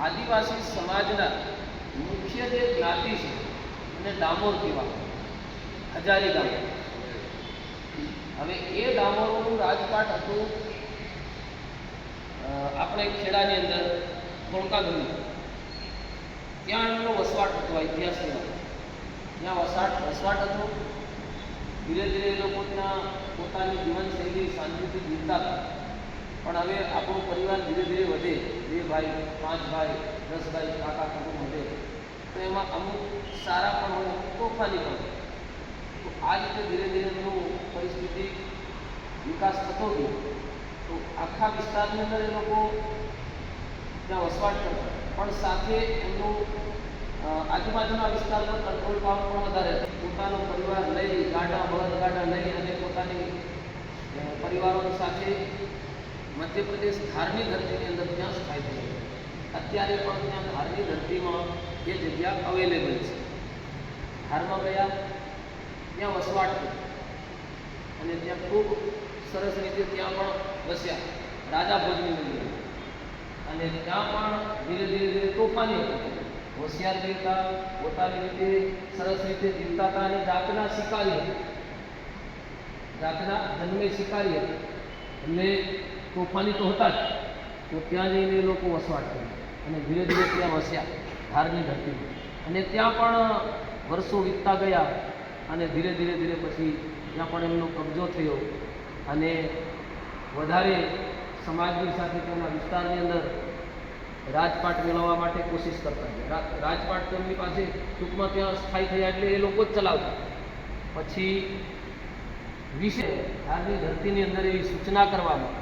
આદિવાસી સમાજના મુખ્ય જે જ્ઞાતિ છે અને ડામોર કહેવા હજારી ગામ હવે એ ડામોરનું રાજપાટ હતું આપણે ખેડાની અંદર ધોળકા ગમી ત્યાં એમનો વસવાટ હતો ઇતિહાસની ત્યાં વસાટ, વસવાટ હતો. ધીરે ધીરે એ લોકો ત્યાં પોતાની જીવનશૈલી શાંતિથી જીવતા હતા પણ હવે આપણો પરિવાર ધીરે ધીરે વધે. બે ભાઈ, પાંચ ભાઈ, દસ ભાઈ, કાકા કુટુંબ વધે. તો એમાં અમુક સારા પણ હોય, તોફાની પણ તો આ રીતે ધીરે ધીરે એમનું પરિસ્થિતિ વિકાસ થતો ગયો. તો આખા વિસ્તારની અંદર એ લોકો ત્યાં વસવાટ કરતા. પણ સાથે એમનું આજુબાજુના વિસ્તારનો કંટ્રોલ પાવર પણ વધારે પોતાનો પરિવાર લઈ ગાડા બળદ ગાડા લઈ અને પોતાની પરિવારો સાથે મધ્યપ્રદેશ ધારની ધરતીની અંદર ત્યાં સ્થાયી થઈ અત્યારે પણ ત્યાં ધારની ધરતીમાં એ જગ્યા અવેલેબલ છે. ધારમાં ગયા, ત્યાં વસવાટ અને ત્યાં ખૂબ સરસ રીતે ત્યાં પણ વસ્યા, રાજા ભોજની મંદિર. અને ત્યાં પણ ધીરે ધીરે ધીરે તોફાની હતી. હોશિયાર જીવતા પોતાની રીતે સરસ રીતે જીવતા હતા અને જાતના શિકારી જાતના જન્મે શિકારી હતી. એટલે તોફાની તો હતા જ. તો ત્યાં જઈને એ લોકો વસવાટ કર્યો. અને ધીરે ધીરે ત્યાં વસ્યા, ધારની ધરતીમાં. અને ત્યાં પણ વર્ષો વીતતા ગયા અને ધીરે ધીરે ધીરે પછી ત્યાં પણ એમનો કબજો થયો. અને વધારે સમાજની સાથે તેમના વિસ્તારની અંદર રાજપાટ મેળવવા માટે કોશિશ કરતા રા- રાજપાટ તેમની પાસે ટૂંકમાં ત્યાં સ્થાયી થયા એટલે એ લોકો જ ચલાવતા. પછી વિશે ધારની ધરતીની અંદર એવી સૂચના કરવામાં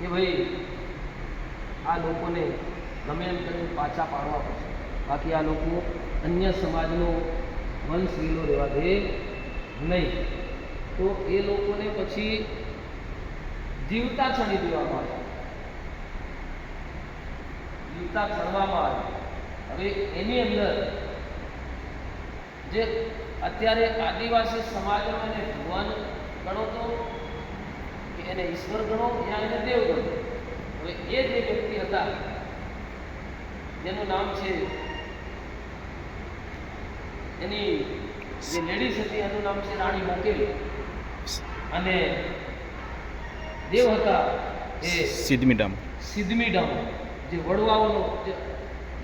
કે ભાઈ, આ લોકોને ગમે એમ કરીને પાછા પાડવા પડશે. બાકી આ લોકો અન્ય સમાજનો વંશ લીલો રહેવા દે નહીં. તો એ લોકોને પછી જીવતા છણી દેવામાં આવે. જીવતા છણવામાં આવે. હવે એની અંદર જે અત્યારે આદિવાસી સમાજનો એને ભગવાન ગણો તો એને ઈશ્વર ગણો યા એને દેવ ગણો. હવે એ જે વ્યક્તિ હતા. જેનું નામ છે એની જે લેડીઝ હતી એનું નામ છે રાણી મોકેલ. અને દેવ હતા એ સિદ્ધમી ડામ સિદ્ધમી ડામ જે વડવાઓનો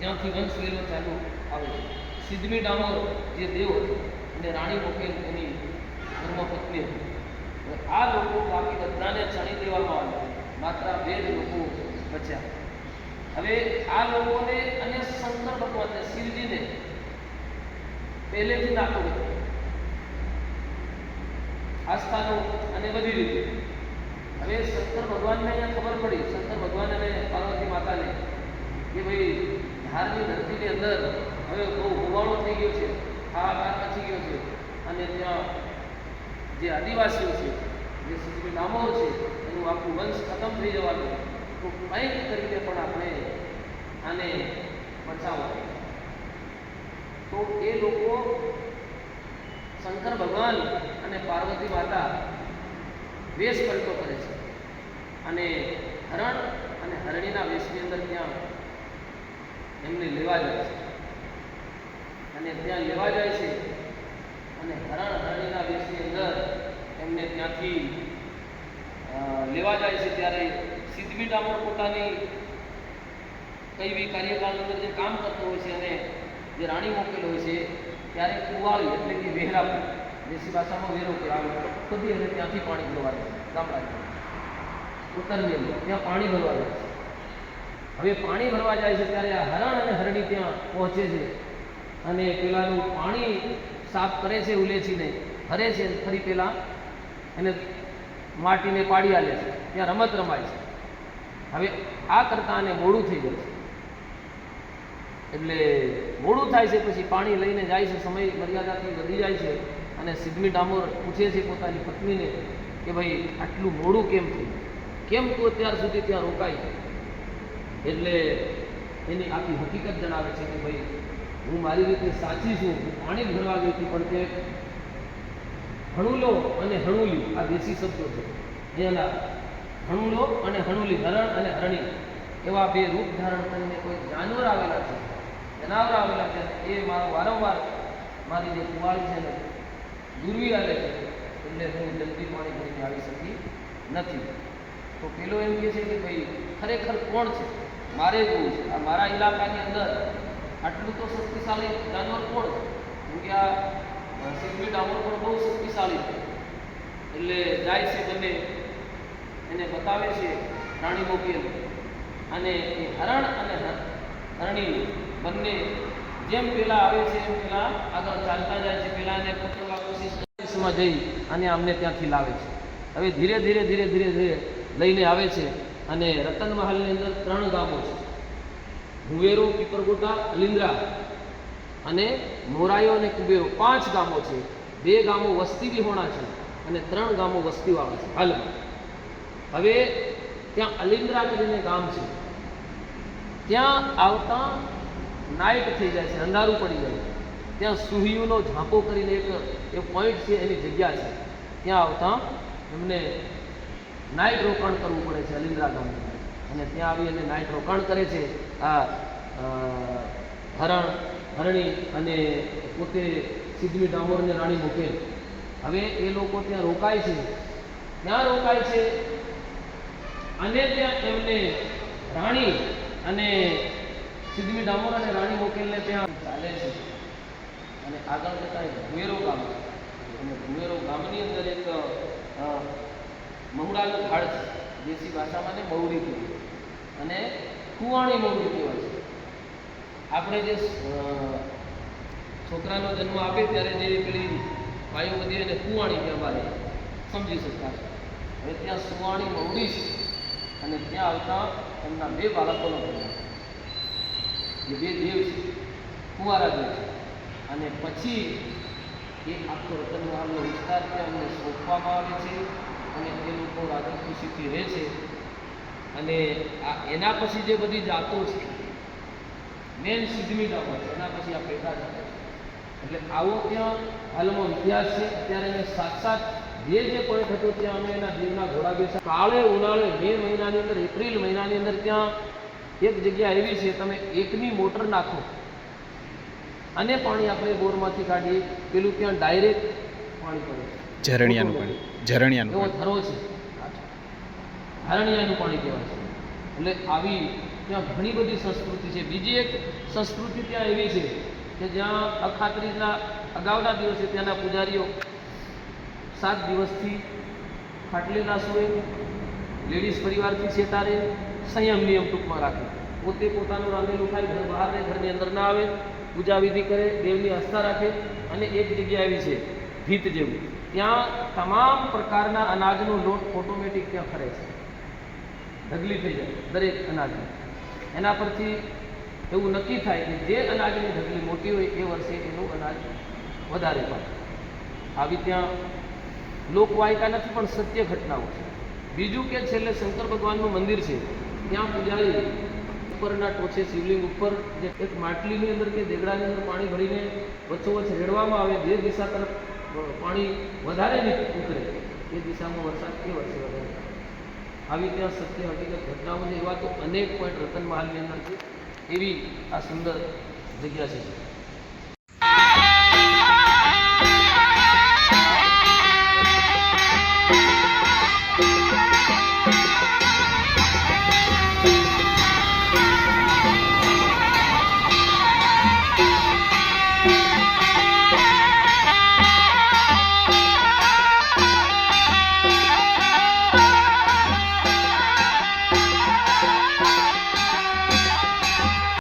જ્યાંથી વંશ વેલો ચાલુ આવે છે. સિદ્ધમી ડામોર જે દેવ હતો અને રાણી મોકેલ એની ધર્મપત્ની હતી. બધાને ચણી દેવામાં આવ્યા માત્ર બે જ લોકો બચ્યા. હવે આ લોકોને અને શંકર ભગવાનને, શિવજીને પહેલેથી નાખો આસ્થાનો અને બધી રીતે. હવે શંકર ભગવાનને અહીંયા ખબર પડી. શંકર ભગવાન અને પાર્વતી માતાને કે ભાઈ, ધારની ધરતીની અંદર હવે બહુ હોવાળો થઈ ગયો છે. હાહાકાર મચી ગયો છે. અને ત્યાં જે આદિવાસીઓ છે જે સિદ્ધવી નામો છે, એનું આખું વંશ ખતમ થઈ જવાનું. તો કંઈક તરીકે પણ આપણે આને બચાવવા તો એ લોકો શંકર ભગવાન અને પાર્વતી માતા વેશ પલટો કરે છે. અને હરણ અને હરણીના વેશની અંદર ત્યાં એમને લેવા જાય છે. અને ત્યાં લેવા જાય છે અને હરણ હરણીના વેશની અંદર એમને ત્યાંથી લેવા જાય છે ત્યારે સિદ્ધવી ડામોર પોતાની કઈ બી કાર્યકાળ અંદર જે કામ કરતો હોય છે અને જે રાણી મોકેલો હોય છે, ત્યારે કુવાળી એટલે કે વેહરા દેશી ભાષામાં વેરો કહેવાય ખુદી અને ત્યાંથી પાણી ભરવા જાય ગામડા ઉત્તરની અંદર ત્યાં પાણી ભરવા જાય છે. હવે પાણી ભરવા જાય છે ત્યારે આ હરણ અને હરણી ત્યાં પહોંચે છે અને પેલાનું પાણી સાફ કરે છે ઉલેચીને હરે છે ફરી પેલા એને માટીને પાડી આલે છે. ત્યાં રમત રમાય છે. હવે આ કરતાં આને મોડું થઈ જાય છે. એટલે મોડું થાય છે પછી પાણી લઈને જાય છે, સમય મર્યાદાથી વધી જાય છે અને સિદ્ધમી ડામોર પૂછે છે પોતાની પત્નીને કે ભાઈ, આટલું મોડું કેમ થયું? કેમ તું અત્યાર સુધી ત્યાં રોકાય એટલે એની આખી હકીકત જણાવે છે કે ભાઈ, હું મારી રીતે સાચી છું, હું પાણી ભરવા ગઈ હતી પણ તે હણુલો અને હણુલી, આ દેશી શબ્દો છે. જેના હણુલો અને હણુલી, હરણ અને હરણી, એવા બે રૂપ ધારણ કરીને કોઈ જાનવર આવેલા છે, જનાવર આવેલા છે, એ મારો વારંવાર મારી જે કુવાડી છે ને, દૂરવી આવે છે એટલે હું જલ્દી પાણી ભરીને આવી શકી નથી. તો પેલો એમ કહે છે કે ભાઈ, ખરેખર કોણ છે? મારે જોવું છે. આ મારા ઇલાકાની અંદર આટલું તો શક્તિશાળી જાનવર કોણ? છે કેમ કે આ સિદ્ધિ ડામર પણ બહુ શક્તિશાળી છે. એટલે જાય છે બંને. એને બતાવે છે રાણી મોકીલ અને એ હરણ અને હરણી બંને જેમ પેલા આવે છે એમ પેલા આગળ ચાલતા જાય છે. પેલા એને પકડવા કોશિશ કોશિશમાં જઈ અને અમને ત્યાંથી લાવે છે. હવે ધીરે ધીરે ધીરે ધીરે ધીરે લઈને આવે છે અને રતન મહાલની અંદર ત્રણ ગામો છે. ભુવેરો, પીપરગોટા અલિન્દ્રા અને મોરાયો અને કુબેરો પાંચ ગામો છે. બે ગામો વસ્તી વિહોણા છે અને ત્રણ ગામો વસ્તીવાળા છે. હાલમાં. હવે ત્યાં અલિન્દ્રા કરીને ગામ છે. ત્યાં આવતા નાઇટ થઈ જાય છે, અંધારું પડી જાય ત્યાં સુહિયુનો ઝાંપો કરીને એક એ પોઈન્ટ છે એની જગ્યા છે. ત્યાં આવતા એમને નાઇટ રોકાણ કરવું પડે છે અલિન્દ્રા ગામ અને ત્યાં આવી અને નાઇટ રોકાણ કરે છે. આ હરણ હરણી અને પોતે સિદ્ધવી ડામોર અને રાણી મુકેલ. હવે એ લોકો ત્યાં રોકાય છે. ત્યાં રોકાય છે? અને ત્યાં એમને રાણી અને સિદ્ધવી ડામોર અને રાણી મોકેલને ત્યાં ચાલે છે. અને આગળ જતા એક ભુવેરો ગામ અને ભુવેરો ગામની અંદર એક મહુડાનું ઝાડ છે. દેશી ભાષામાં ને મહુડી કહેવાય અને કુવાણી મહુરી કહેવાય આપણે જે છોકરાનો જન્મ આપે ત્યારે જે પેલી વાયુ બધી અને કુવાણી કહેવાય, સમજી શકતા છે. હવે ત્યાં સુવાણી મહુડી છે અને ત્યાં આવતા એમના બે બાળકોનો જે બે દેવ છે, કુંવારા દેવ છે. અને પછી એ આખો રતનમહાલનો વિસ્તાર ત્યાં એમને સોંપવામાં આવે છે અને એ લોકો રાજી ખુશીથી રહે છે. અને આ એના પછી જે બધી જાતો છે મેન સિદ્ધમી જાતો છે એના પછી આ પેટા જાતો એટલે આવો ત્યાં હાલમાં ઇતિહાસ છે અત્યારે મેં સાક્ષાત જે જે પોઈન્ટ હતો ત્યાં અમે એના દેવના ઘોડા બેસા કાળે ઉનાળે મે મહિનાની અંદર એપ્રિલ મહિનાની અંદર ત્યાં એક જગ્યા એવી છે તમે એકની મોટર નાખો. અને પાણી આપણે બોરમાંથી કાઢીએ પેલું ત્યાં ડાયરેક્ટ પાણી પડે. ઝરણિયાનું પાણી ઝરણિયાનું એવો થરો છે. હરણિયાનું પાણી કહેવાય છે. એટલે આવી ત્યાં ઘણી બધી સંસ્કૃતિ છે. બીજી એક સંસ્કૃતિ ત્યાં એવી છે કે જ્યાં અખાત્રીજના અગાઉના દિવસે ત્યાંના પૂજારીઓ સાત દિવસથી ખાટલીના સુએ લેડીઝ પરિવારથી છેતારે સંયમ નિયમ ટૂંકમાં રાખે. પોતે પોતાનું રાંધેલું ખાય, ઘર બહાર ને ઘરની અંદર ના આવે પૂજા વિધિ કરે, દેવની આસ્થા રાખે અને એક જગ્યા એવી છે, ભીત જેવું. ત્યાં તમામ પ્રકારના અનાજનો લોટ ઓટોમેટિક ત્યાં ફરે છે. ઢગલી થઈ જાય, દરેક અનાજની. એના પરથી એવું નક્કી થાય કે જે અનાજની ઢગલી મોટી હોય એ વર્ષે એનું અનાજ વધારે પાકે આવી ત્યાં લોકવાયકા નથી, પણ સત્ય ઘટનાઓ છે. બીજું કે છેલ્લે શંકર ભગવાનનું મંદિર છે, ત્યાં પૂજારી ઉપરના ટોચે શિવલિંગ ઉપર જે એક માટલીની અંદર કે દેગડાની અંદર પાણી ભરીને વચ્ચોવચ્ચ રેડવામાં આવે, જે દિશા તરફ પાણી વધારે ઉતરે એ દિશામાં વરસાદ એ વર્ષે વધારે આવી ત્યાં સત્ય હકીકત ઘટનાઓ છે એવા તો અનેક પોઈન્ટ રતન મહાલની અંદર છે, એવી આ સુંદર જગ્યા છે.